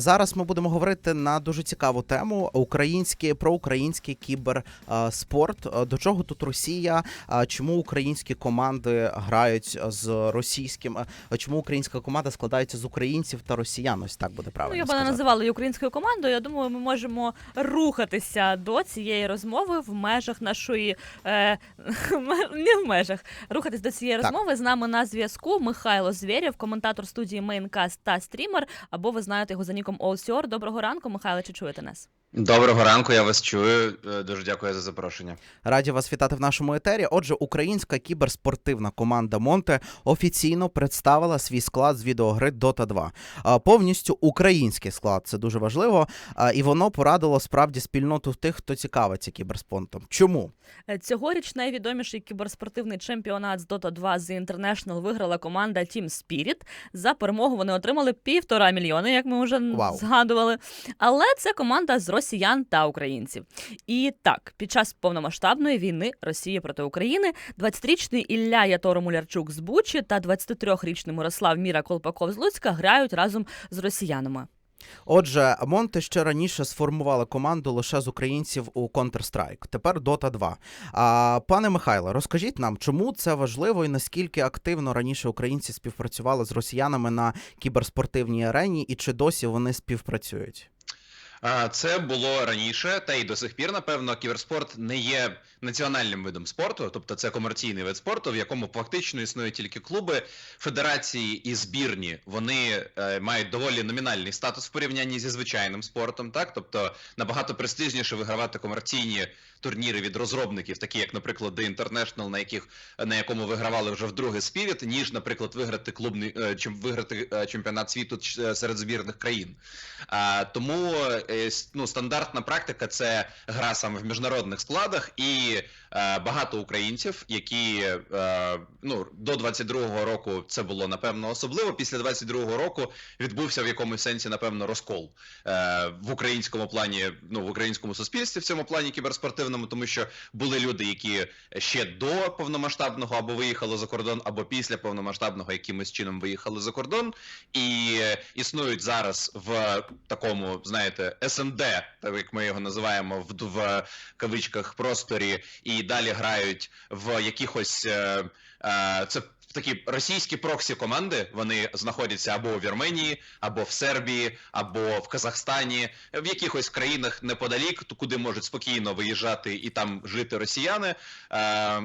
зараз ми будемо говорити на дуже цікаву тему: український проукраїнський кіберспорт. Е, До чого тут Росія? Чому українські команди грають з російським? Чому українська команда складається з українців та росіян? Ось так буде Ну, правильно. я б не називала її українською командою. Я думаю, ми можемо рухатися до цієї розмови в межах нашої е, не в межах. Рухатись до цієї Так. розмови з нами на зв'язку Михайло Звєрєв, коментатор студії Мейнкаст та стрімер. Або ви знаєте його за ніком Сьор, Доброго ранку, Михайло. Чи чуєте нас? Доброго ранку, я вас чую. Е, Дуже дякую за запрошення. Раді вас вітати в нашому етері. Отже, українська кіберспортивна команда Монте офіційно представила свій склад з відеогри Dota 2. А, Повністю український склад, це дуже важливо. І воно порадило справді спільноту тих, хто цікавиться кіберспортом. Чому? Е, Цьогоріч найвідоміший кіберспортивний чемпіонат з Dota 2 The International виграла команда Team Spirit. За перемогу вони отримали півтора мільйони, як ми вже Вау. згадували. Але це команда з росіян та українців. І так, під час повномасштабної війни Росії проти України 20-річний Ілля Яторо Мулярчук з Бучі та 23-річний Мирослав Міра Колпаков з Луцька грають разом з росіянами. Отже, Монте ще раніше сформували команду лише з українців у Counter-Strike, тепер Dota 2. А, пане Михайло, розкажіть нам, чому це важливо і наскільки активно раніше українці співпрацювали з росіянами на кіберспортивній арені, і чи досі вони співпрацюють? Це було раніше, та й до сих пір, напевно, кіберспорт не є національним видом спорту, тобто це комерційний вид спорту, в якому фактично існують тільки клуби, федерації і збірні. Вони е, мають доволі номінальний статус в порівнянні зі звичайним спортом, так тобто набагато престижніше вигравати комерційні турніри від розробників, такі як, наприклад, The International, на яких на якому вигравали вже вдруге Spirit, ніж, наприклад, виграти клубний е, чим виграти е, чемпіонат світу серед збірних країн. Тому е, ну, стандартна практика це гра саме в міжнародних складах, і е, багато українців, які е, ну, до 22-го року це було напевно особливо. Після 22-го року відбувся в якомусь сенсі, напевно, розкол е, в українському плані, ну в українському суспільстві, в цьому плані кіберспортивному, тому що були люди, які ще до повномасштабного або виїхали за кордон, або після повномасштабного якимось чином виїхали за кордон, і існують зараз в такому, знаєте, СНД, так як ми його називаємо, в, в кавичках просторі, і далі грають в якихось е, е, це. Такі російські проксі команди вони знаходяться або у Вірменії, або в Сербії, або в Казахстані, в якихось країнах неподалік, куди можуть спокійно виїжджати і там жити росіяни. Е,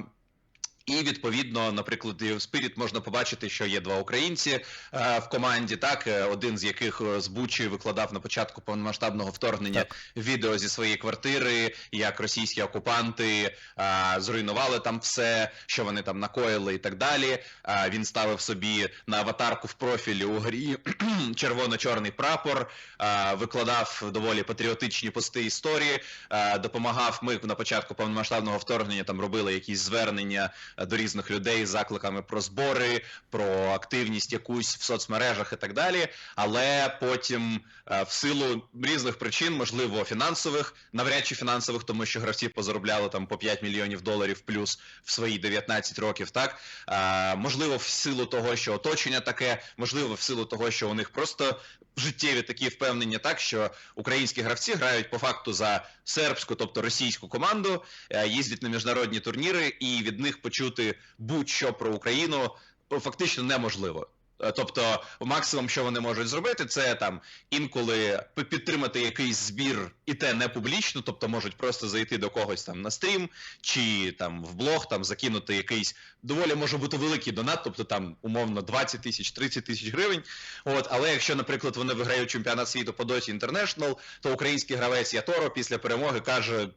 і відповідно, наприклад, в Spirit можна побачити, що є два українці е, в команді, так е, один з яких е, з Бучі викладав на початку повномасштабного вторгнення відео зі своєї квартири, як російські окупанти е, зруйнували там все, що вони там накоїли, і так далі. Е, він ставив собі на аватарку в профілі у грі червоно-чорний прапор, е, викладав доволі патріотичні пости історії, е, допомагав. Ми на початку повномасштабного вторгнення там робили якісь звернення до різних людей з закликами про збори, про активність якусь в соцмережах і так далі. Але потім, е, в силу різних причин, можливо, фінансових, навряд чи фінансових, тому що гравці позаробляли там по 5 мільйонів доларів плюс в свої 19 років. Так Е, можливо, в силу того, що оточення таке, можливо, в силу того, що у них просто життєві такі впевнення, так що українські гравці грають по факту за сербську, тобто російську команду, е, їздять на міжнародні турніри, і від них почути будь-що про Україну ну, фактично неможливо. Е, Тобто, максимум, що вони можуть зробити, це там інколи підтримати якийсь збір, і те не публічно, тобто можуть просто зайти до когось там на стрім чи там в блог, там закинути якийсь доволі може бути великий донат, тобто там умовно 20 тисяч, 30 тисяч гривень. От, але якщо, наприклад, вони виграють чемпіонат світу по Dota International, то український гравець Яторо після перемоги каже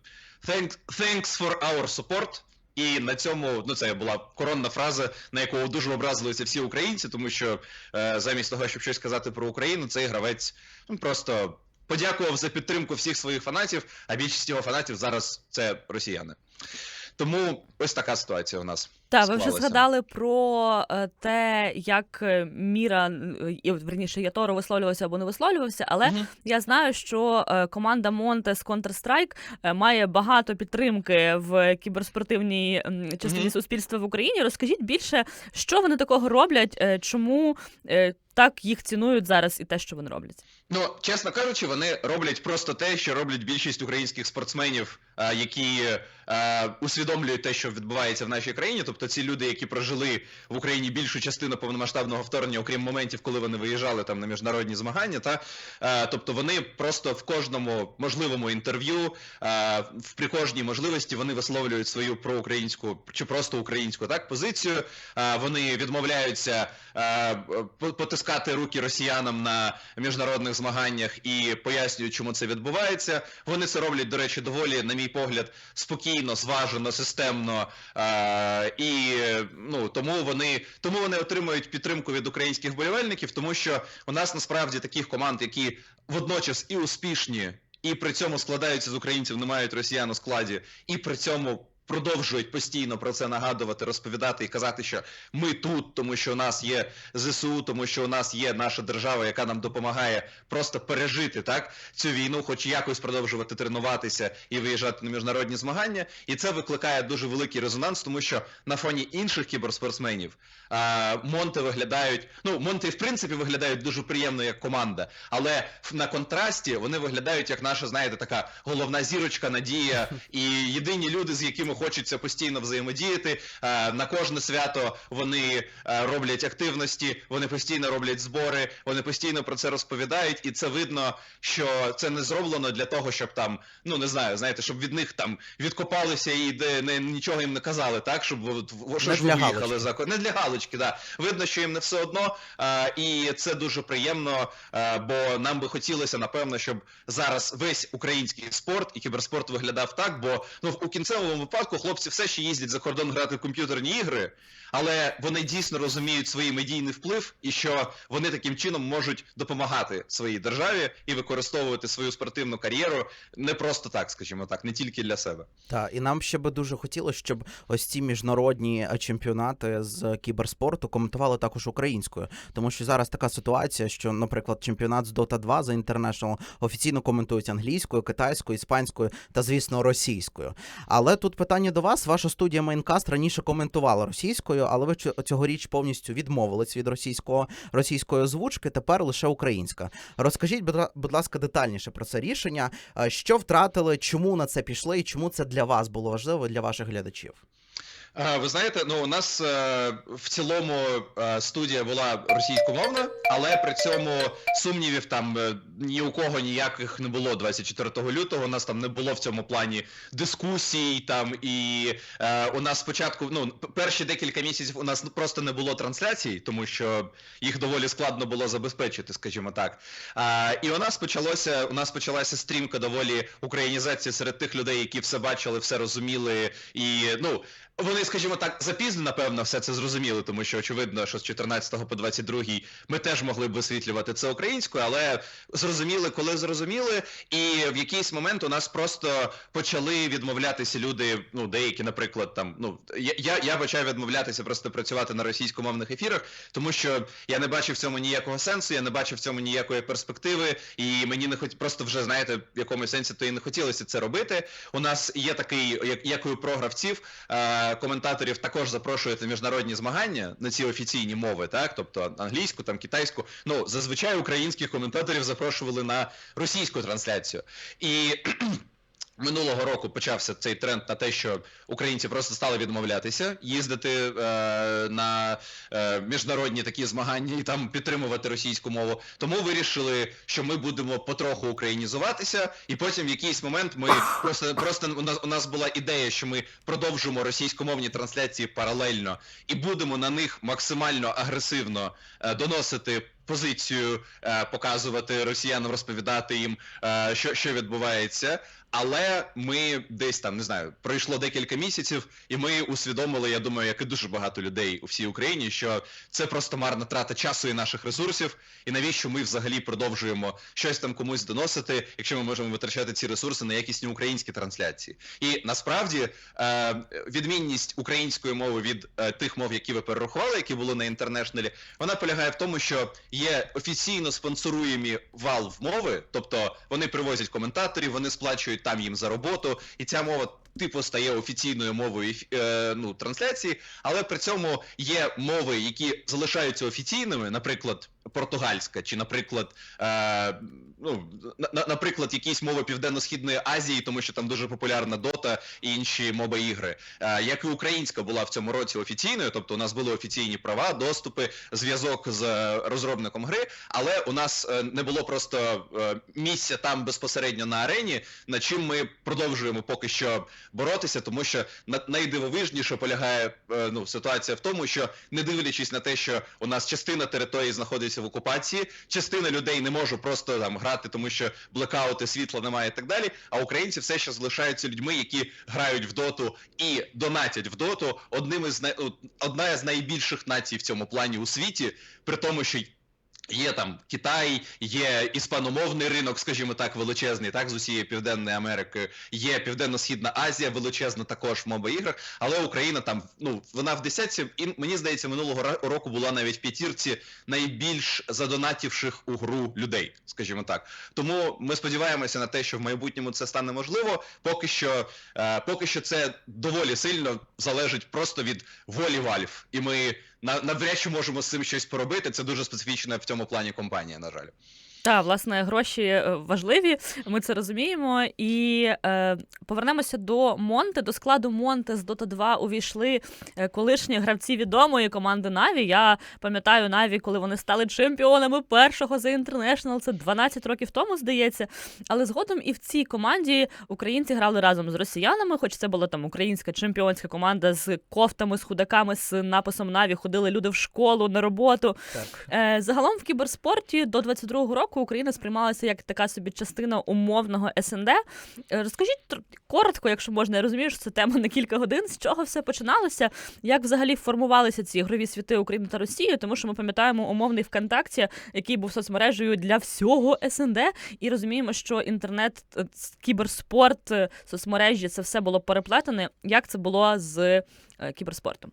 Thanks, thanks for our support. І на цьому ну це була коронна фраза, на яку дуже образилися всі українці, тому що е, замість того, щоб щось сказати про Україну, цей гравець ну, просто подякував за підтримку всіх своїх фанатів, а більшість його фанатів зараз це росіяни. Тому ось така ситуація у нас. Та ви вже згадали про е, те, як е, Міра е, і, верніше Яторо висловлювався або не висловлювався, але Мгм. я знаю, що е, команда Монте з Counter-Strike е, має багато підтримки в кіберспортивній м, частині Мгм. суспільства в Україні. Розкажіть більше, що вони такого роблять, е, чому е, так їх цінують зараз і те, що вони роблять. Ну, чесно кажучи, вони роблять просто те, що роблять більшість українських спортсменів, які е, усвідомлюють те, що відбувається в нашій країні. Тобто ці люди, які прожили в Україні більшу частину повномасштабного вторгнення, окрім моментів, коли вони виїжджали там на міжнародні змагання, та е, тобто вони просто в кожному можливому інтерв'ю, е, в при кожній можливості вони висловлюють свою проукраїнську чи просто українську так позицію. Е, вони відмовляються е, потискати руки росіянам на міжнародних змаганнях і пояснюють, чому це відбувається. Вони це роблять, до речі, доволі, на мій погляд, спокійно, зважено, системно. Е, і ну тому вони тому вони отримують підтримку від українських болівальників, тому що у нас насправді таких команд, які водночас і успішні, і при цьому складаються з українців, не мають росіян у складі, і при цьому. Продовжують постійно про це нагадувати, розповідати і казати, що ми тут, тому що у нас є ЗСУ, тому що у нас є наша держава, яка нам допомагає просто пережити так цю війну, хоч якось продовжувати тренуватися і виїжджати на міжнародні змагання. І це викликає дуже великий резонанс, тому що на фоні інших кіберспортсменів а, Монти виглядають. Ну, Монти, в принципі, виглядають дуже приємно як команда, але на контрасті вони виглядають як наша, знаєте, така головна зірочка, надія і єдині люди, з якими хочеться постійно взаємодіяти. Е, На кожне свято вони е, роблять активності, вони постійно роблять збори, вони постійно про це розповідають, і це видно, що це не зроблено для того, щоб там, ну не знаю, знаєте, щоб від них там відкопалися і де не нічого їм не казали, так? Щоб що ж ви виїхали за не для галочки, да. Видно, що їм не все одно, е, і це дуже приємно, бо нам би хотілося, напевно, щоб зараз весь український спорт і кіберспорт виглядав так, бо ну в- у кінцевому випадку хлопці все ще їздять за кордон грати в комп'ютерні ігри, але вони дійсно розуміють свій медійний вплив і що вони таким чином можуть допомагати своїй державі і використовувати свою спортивну кар'єру не просто так, скажімо так, не тільки для себе. Так, і нам ще би дуже хотілося, щоб ось ці міжнародні е, чемпіонати з кіберспорту коментували також українською, тому що зараз така ситуація, що, наприклад, чемпіонат з Dota 2 за International офіційно коментують англійською, китайською, іспанською та, звісно, російською. Але тут питання до вас: ваша студія Майнкаст раніше коментувала російською, але ви цьогоріч повністю відмовились від російського російської озвучки. Тепер лише українська. Розкажіть, будь ласка, детальніше про це рішення. Що втратили, чому на це пішли, і чому це для вас було важливо для ваших глядачів? Ви знаєте, ну у нас е, в цілому е, студія була російськомовна, але при цьому сумнівів там е, ні у кого ніяких не було 24 лютого. У нас там не було в цьому плані дискусій. Там і у нас спочатку, ну перші декілька місяців у нас просто не було трансляцій, тому що їх доволі складно було забезпечити, скажімо так. І у нас почалося, у нас почалася стрімка доволі українізації серед тих людей, які все бачили, все розуміли, і ну. Вони, скажімо так, запізно, напевно, все це зрозуміли, тому що очевидно, що з 14 по 22 ми теж могли б висвітлювати це українською, але зрозуміли, коли зрозуміли, і в якийсь момент у нас просто почали відмовлятися люди. Ну, деякі, наприклад, там ну я, я, почав відмовлятися просто працювати на російськомовних ефірах, тому що я не бачив в цьому ніякого сенсу, я не бачив в цьому ніякої перспективи, і мені не хоч просто вже знаєте, в якомусь сенсі то і не хотілося це робити. У нас є такий, як, як у програвців, е, коментаторів також запрошуєте міжнародні змагання на ці офіційні мови, так, тобто англійську, там китайську. Ну зазвичай українських коментаторів запрошували на російську трансляцію. І Минулого року почався цей тренд на те, що українці просто стали відмовлятися їздити е, на е, міжнародні такі змагання і там підтримувати російську мову. Тому вирішили, що ми будемо потроху українізуватися, і потім в якийсь момент ми просто просто у нас у нас була ідея, що ми продовжимо російськомовні трансляції паралельно і будемо на них максимально агресивно е, доносити. Позицію е, показувати росіянам, розповідати їм, е, що, що відбувається. Але ми десь там не знаю, пройшло декілька місяців, і ми усвідомили, я думаю, як і дуже багато людей у всій Україні, що це просто марна трата часу і наших ресурсів. І навіщо ми взагалі продовжуємо щось там комусь доносити, якщо ми можемо витрачати ці ресурси на якісні українські трансляції? І насправді е, відмінність української мови від е, тих мов, які ви перерахували, які були на інтернешнелі, вона полягає в тому, що є офіційно спонсоруємі Valve мови, тобто вони привозять коментаторів, вони сплачують там їм за роботу, і ця мова. Типу стає офіційною мовою е, ну, трансляції, але при цьому є мови, які залишаються офіційними, наприклад, португальська, чи, наприклад, е, ну, на, на- наприклад, якісь мови Південно-Східної Азії, тому що там дуже популярна дота і інші моба ігри. Е, як і українська була в цьому році офіційною, тобто у нас були офіційні права, доступи, зв'язок з розробником гри, але у нас е, не було просто е, місця там безпосередньо на арені, над чим ми продовжуємо поки що боротися, тому що на- найдивовижніше полягає е, ну, ситуація в тому, що не дивлячись на те, що у нас частина території знаходиться в окупації, частина людей не може просто там грати, тому що блекаути, світла немає і так далі. А українці все ще залишаються людьми, які грають в доту і донатять в доту. Одним із най- одна з найбільших націй в цьому плані у світі, при тому, що Є там Китай, є іспаномовний ринок, скажімо так, величезний, так з усієї Південної Америки. Є Південно-Східна Азія, величезна також в моба іграх. Але Україна там, ну вона в десятці, і мені здається, минулого року була навіть в п'ятірці найбільш задонатівших у гру людей, скажімо так. Тому ми сподіваємося на те, що в майбутньому це стане можливо. Поки що, е, поки що це доволі сильно залежить просто від волі Valve. І ми навряд чи можемо з цим щось поробити. Це дуже специфічна в цьому плані компанія, на жаль. Та, власне, гроші е, важливі, ми це розуміємо. І е, повернемося до Монте. До складу Монте з Dota 2 увійшли е, колишні гравці відомої команди Наві. Я пам'ятаю Наві, коли вони стали чемпіонами першого The International, це 12 років тому, здається. Але згодом і в цій команді українці грали разом з росіянами, хоч це була там українська чемпіонська команда з кофтами, з худаками, з написом Наві. Ходили люди в школу на роботу. Так. Е, Загалом в кіберспорті до 22-го року Україна сприймалася як така собі частина умовного СНД. Е, Розкажіть коротко, якщо можна, я розумію, що це тема на кілька годин. З чого все починалося? Як взагалі формувалися ці ігрові світи України та Росії? Тому що ми пам'ятаємо умовний ВКонтакті, який був соцмережею для всього СНД, і розуміємо, що інтернет, е, кіберспорт, е, соцмережі це все було переплетене. Як це було з кіберспортом?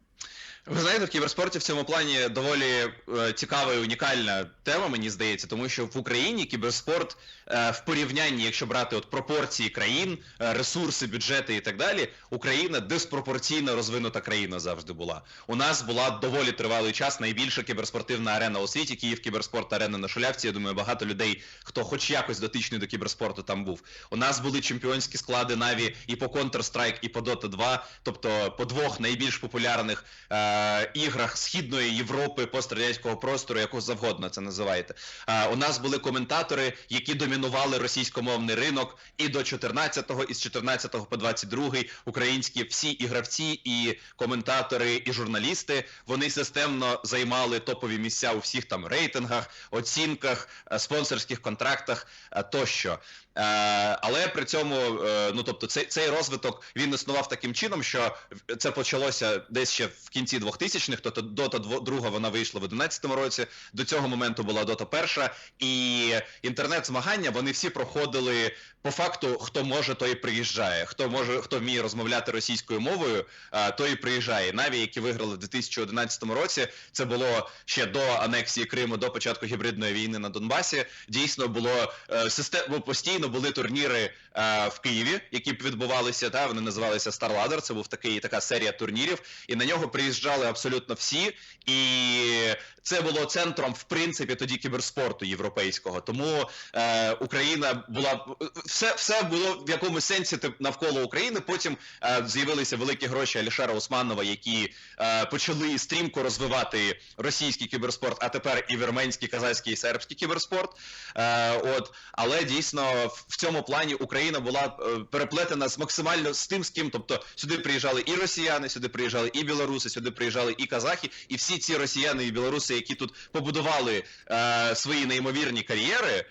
Ви знаєте, в кіберспорті в цьому плані доволі е, цікава і унікальна тема, мені здається, тому що в Україні кіберспорт е, в порівнянні, якщо брати от пропорції країн, е, ресурси, бюджети і так далі, Україна диспропорційно розвинута країна завжди була. У нас була доволі тривалий час найбільша кіберспортивна арена у світі, Київ кіберспорт арена на Шулявці. Я думаю, багато людей, хто хоч якось дотичний до кіберспорту, там був. У нас були чемпіонські склади Наві і по Counter-Strike, і по Dota 2, тобто по двох найбільш популярних е, іграх Східної Європи, пострадянського простору, якого завгодно це називаєте. Е, у нас були коментатори, які домінували російськомовний ринок і до 14-го, і з 14-го по 22-й українські всі і гравці, і коментатори, і журналісти. Вони системно займали топові місця у всіх там рейтингах, оцінках, е, спонсорських контрактах е, тощо. Е, але при цьому, е, ну тобто, цей, цей розвиток він існував таким чином, що це почалося десь ще в кінці 2000-х, тобто Дота 2 вона вийшла в 11-му році. До цього моменту була Дота перша, і інтернет-змагання вони всі проходили по факту, хто може, той приїжджає. Хто може, хто вміє розмовляти російською мовою, е, той і приїжджає. Наві, які виграли в 2011 році, це було ще до анексії Криму, до початку гібридної війни на Донбасі. Дійсно було е, систем... ну, постійно були турніри в Києві, які б відбувалися. Та вони називалися Star Ladder, Це був такий така серія турнірів, і на нього приїжджали абсолютно всі. І це було центром, в принципі, тоді кіберспорту європейського. Тому е, Україна була все, все було в якомусь сенсі навколо України. Потім е, з'явилися великі гроші Алішера Усманова, які е, почали стрімко розвивати російський кіберспорт, а тепер і вірменський, казахський і сербський кіберспорт. Е, от, але дійсно в цьому плані Україна була е, переплетена з максимально з тим, з ким, тобто сюди приїжджали і росіяни, сюди приїжджали і білоруси, сюди приїжджали і казахи, і всі ці росіяни і білоруси, які тут побудували е, свої неймовірні кар'єри,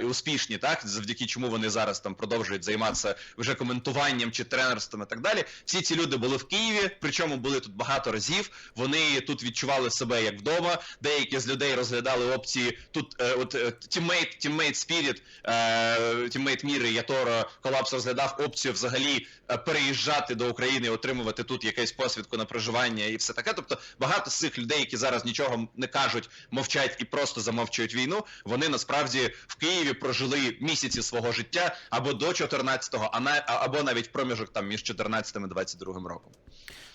і успішні, так завдяки чому вони зараз там продовжують займатися вже коментуванням чи тренерством і так далі. Всі ці люди були в Києві, причому були тут багато разів. Вони тут відчували себе як вдома. Деякі з людей розглядали опції тут. Е, от е, тіммейт, тіммейт Спіріт, е, тіммейт Міри Яторо колапс розглядав опцію взагалі е, переїжджати до України, отримувати тут якусь посвідку на проживання і все таке. Тобто багато з цих людей, які зараз нічого не кажуть, мовчать і просто замовчують війну. Вони насправді в Києві прожили місяці свого життя або до 14-го, а на або навіть проміжок там між 14 і 22 роком.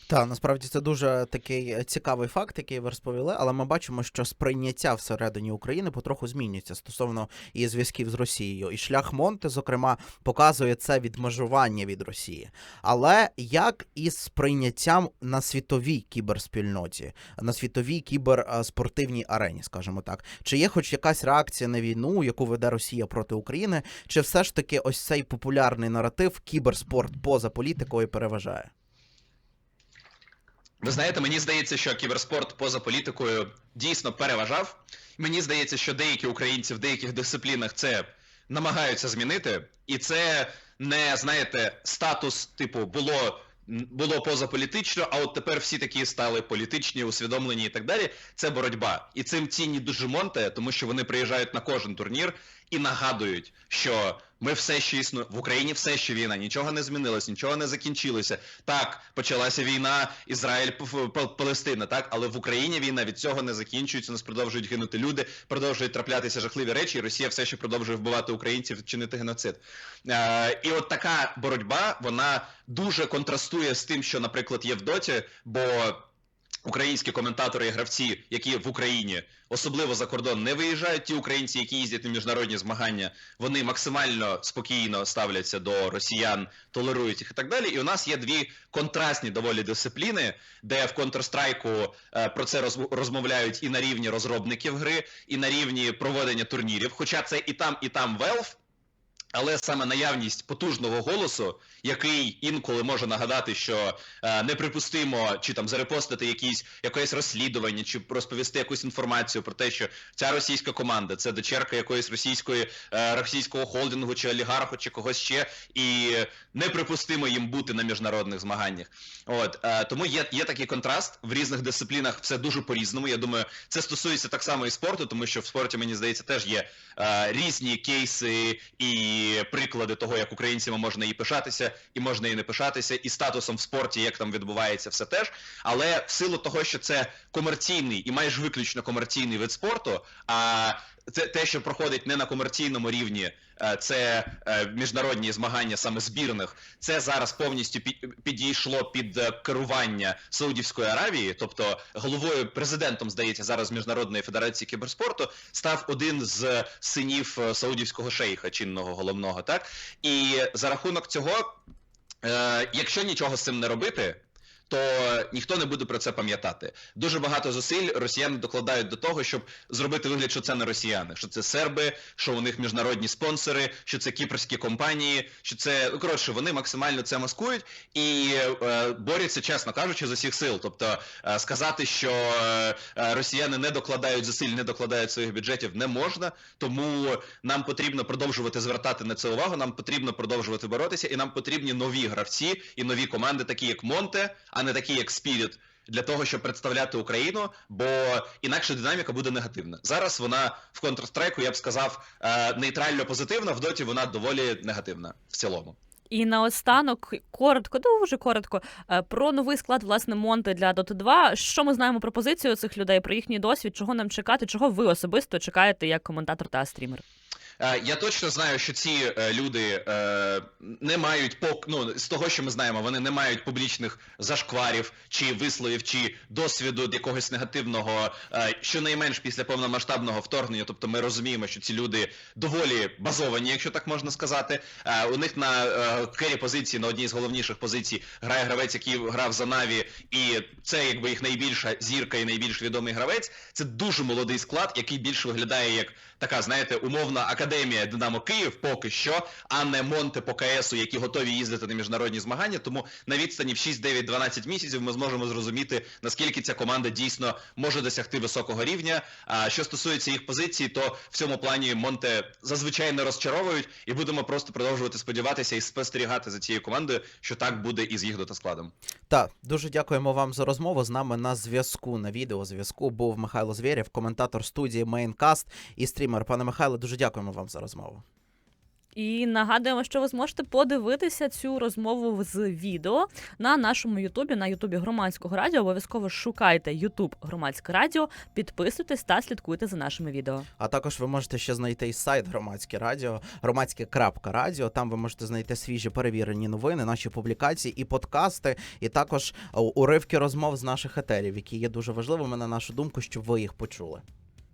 Так, насправді це дуже такий е, цікавий факт, який ви розповіли, але ми бачимо, що сприйняття всередині України потроху змінюється стосовно і зв'язків з Росією. І шлях Монте, зокрема, показує це відмежування від Росії. Але як із сприйняттям на світовій кіберспільноті, на світовій кіберспортивній арені, скажімо так, чи є хоч якась реакція на війну, яку веде Росія проти України, чи все ж таки ось цей популярний наратив кіберспорт поза політикою переважає? Ви знаєте, мені здається, що кіберспорт поза політикою дійсно переважав. Мені здається, що деякі українці в деяких дисциплінах це намагаються змінити, і це не знаєте статус, типу, було. Було позаполітично, а от тепер всі такі стали політичні, усвідомлені і так далі. Це боротьба. І цим цінні дуже Монте, тому що вони приїжджають на кожен турнір і нагадують, що ми все ще існуємо в Україні, все ще війна, нічого не змінилось, нічого не закінчилося. Так, почалася війна, Ізраїль, Палестина, так, але в Україні війна від цього не закінчується. Нас продовжують гинути люди, продовжують траплятися жахливі речі, і Росія все ще продовжує вбивати українців, чинити геноцид. Е, і от така боротьба, вона дуже контрастує з тим, що, наприклад, є в доті, бо. Українські коментатори і гравці, які в Україні, особливо за кордон, не виїжджають. Ті українці, які їздять на міжнародні змагання, вони максимально спокійно ставляться до росіян, толерують їх і так далі. І у нас є дві контрастні доволі дисципліни, де в Counter-Strike е, про це розм- розмовляють і на рівні розробників гри, і на рівні проведення турнірів. Хоча це і там, і там Valve, але саме наявність потужного голосу, який інколи може нагадати, що е, неприпустимо чи там зарепостити якісь якесь розслідування, чи розповісти якусь інформацію про те, що ця російська команда це дочерка якоїсь російської е, російського холдингу чи олігарху, чи когось ще, і неприпустимо їм бути на міжнародних змаганнях. От е, тому є, є такий контраст в різних дисциплінах. Все дуже по-різному. Я думаю, це стосується так само і спорту, тому що в спорті мені здається теж є е, різні кейси і приклади того, як українцями можна і пишатися, і можна і не пишатися, і статусом в спорті, як там відбувається, все теж. Але в силу того, що це комерційний і майже виключно комерційний вид спорту, а це те, що проходить не на комерційному рівні, е, це е, міжнародні змагання саме збірних. Це зараз повністю пі- підійшло під е, керування Саудівської Аравії, тобто головою президентом, здається, зараз міжнародної федерації кіберспорту став один з синів саудівського шейха, чинного головного, так і за рахунок цього, якщо нічого з цим не робити. То ніхто не буде про це пам'ятати. Дуже багато зусиль росіяни докладають до того, щоб зробити вигляд, що це не росіяни, що це серби, що у них міжнародні спонсори, що це кіпрські компанії, що це ну коротше, вони максимально це маскують і е, борються, чесно кажучи, з усіх сил. Тобто е, сказати, що е, росіяни не докладають зусиль, не докладають своїх бюджетів, не можна. Тому нам потрібно продовжувати звертати на це увагу. Нам потрібно продовжувати боротися, і нам потрібні нові гравці і нові команди, такі як Монте, а не такі як Спіріт. Для того щоб представляти Україну, бо інакше динаміка буде негативна. Зараз вона в Counter-Strike, я б сказав, е, нейтрально позитивна. В доті вона доволі негативна в цілому. І наостанок, коротко, дуже коротко, е, про новий склад власне Монти для Dota 2. Що ми знаємо про позицію цих людей, про їхній досвід, чого нам чекати, чого ви особисто чекаєте як коментатор та стрімер? Е, Я точно знаю, що ці е, люди е, не мають ну, з того, що ми знаємо, вони не мають публічних зашкварів чи висловів, чи досвіду якогось негативного, щонайменш після повномасштабного вторгнення. Тобто ми розуміємо, що ці люди доволі базовані, якщо так можна сказати. У них на кері позиції, на одній з головніших позицій, грає гравець, який грав за Наві, і це якби їх найбільша зірка і найбільш відомий гравець. Це дуже молодий склад, який більше виглядає як така, знаєте, умовна академія Динамо Київ поки що, а не Монте по КСу, які готові їздити на міжнародні змагання. Тому на відстані в 6, 9, 12 місяців ми зможемо зрозуміти, наскільки ця команда дійсно може досягти високого рівня. А що стосується їх позиції, то в цьому плані Монте зазвичай не розчаровують, і будемо просто продовжувати сподіватися і спостерігати за цією командою, що так буде і з їх дотаскладом. Так, дуже дякуємо вам за розмову. З нами на зв'язку на відеозв'язку був Михайло Звєрєв, коментатор студії Maincast і стрімер. Пане Михайло, дуже дякуємо вам за розмову. І нагадуємо, що ви зможете подивитися цю розмову з відео на нашому Ютубі, на Ютубі громадського радіо. Обов'язково шукайте Ютуб громадське радіо, підписуйтесь та слідкуйте за нашими відео. А також ви можете ще знайти і сайт громадське радіо, громадське.радіо. Там ви можете знайти свіжі перевірені новини, наші публікації і подкасти, і також уривки розмов з наших етерів, які є дуже важливими на нашу думку, щоб ви їх почули.